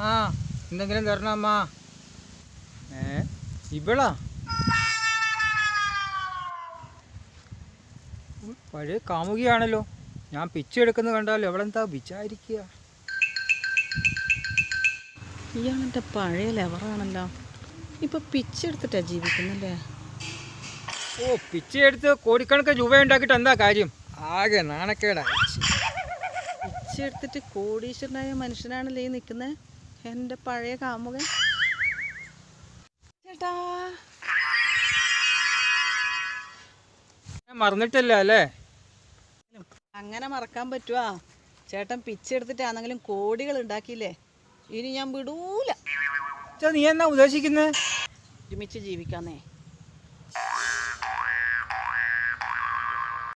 ആ എന്തെങ്കിലും തരണം അമ്മാ. ഏ ഇവളാ? പഴയ കാമുകിയാണല്ലോ. ഞാൻ പിച്ച എടുക്കുന്നത് കണ്ടാലോ എവളെന്താ വിചാരിക്കുക? ഇയാളെന്റെ പഴയ ലെവറാണല്ലോ. ഇപ്പൊ പിച്ചെടുത്തിട്ടാ ജീവിക്കുന്നല്ലേ? ഓ പിച്ച എടുത്ത് കോടിക്കണക്കിന് രൂപ ഉണ്ടാക്കിയിട്ട് എന്താ കാര്യം? ആകെ നാണക്കേടാ. പിച്ചെടുത്തിട്ട് കോടീശ്വരനായ മനുഷ്യനാണല്ലേ ഈ നിൽക്കുന്നത് എന്റെ പഴയ കാമുകൻ. ചേട്ടാ. മറന്നിട്ടില്ല അല്ലേ? അങ്ങനെ മറക്കാൻ പറ്റുവാ. ചേട്ടൻ പിച്ചെടുത്തിട്ടാണെങ്കിലും കോടികൾ ഉണ്ടാക്കിയില്ലേ? ഇനി ഞാൻ വിടൂല. നീ എന്നാ ഉദ്ദേശിക്കുന്നത് ഒരുമിച്ച് ജീവിക്കാന്നേ.